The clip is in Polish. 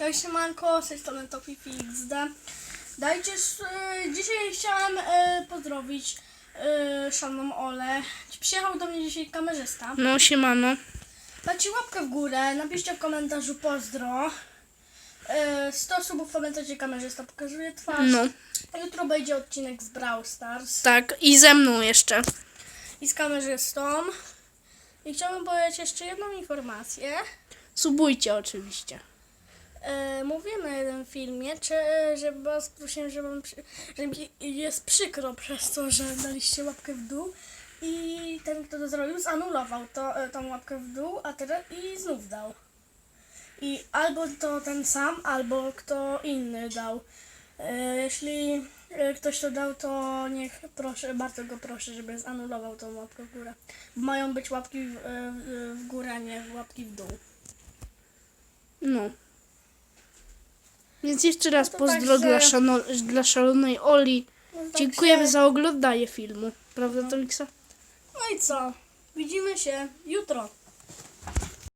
Ja siemanko, z tej strony Topifi XD. Dajcie, y, dzisiaj chciałam y, pozdrowić y, szanowną Olę. Przyjechał do mnie dzisiaj kamerzysta. No, siemano. Dajcie łapkę w górę, napiszcie w komentarzu pozdro. Y, 100 subów pamiętajcie, kamerzysta pokazuje twarz. No, A Jutro będzie odcinek z Brawl Stars tak. I ze mną jeszcze. i z kamerzystą. I chciałbym powiedzieć jeszcze jedną informację. Subujcie oczywiście. E, mówiłem na jednym filmie, czy, że was prosiłem, że, wam, że mi jest przykro przez to, że daliście łapkę w dół i ten, kto to zrobił, zanulował to, e, tą łapkę w dół, a teraz i znów dał. I albo to ten sam, albo kto inny dał. E, jeśli e, ktoś to dał, to niech proszę, bardzo go proszę, żeby zanulował tą łapkę w górę. Mają być łapki w, e, w, w górę, a nie łapki w dół. No. Więc jeszcze raz No pozdro dla, szalonej Oli. No, Dziękujemy za oglądanie filmu. Prawda, Tomiksa? No i co? Widzimy się jutro.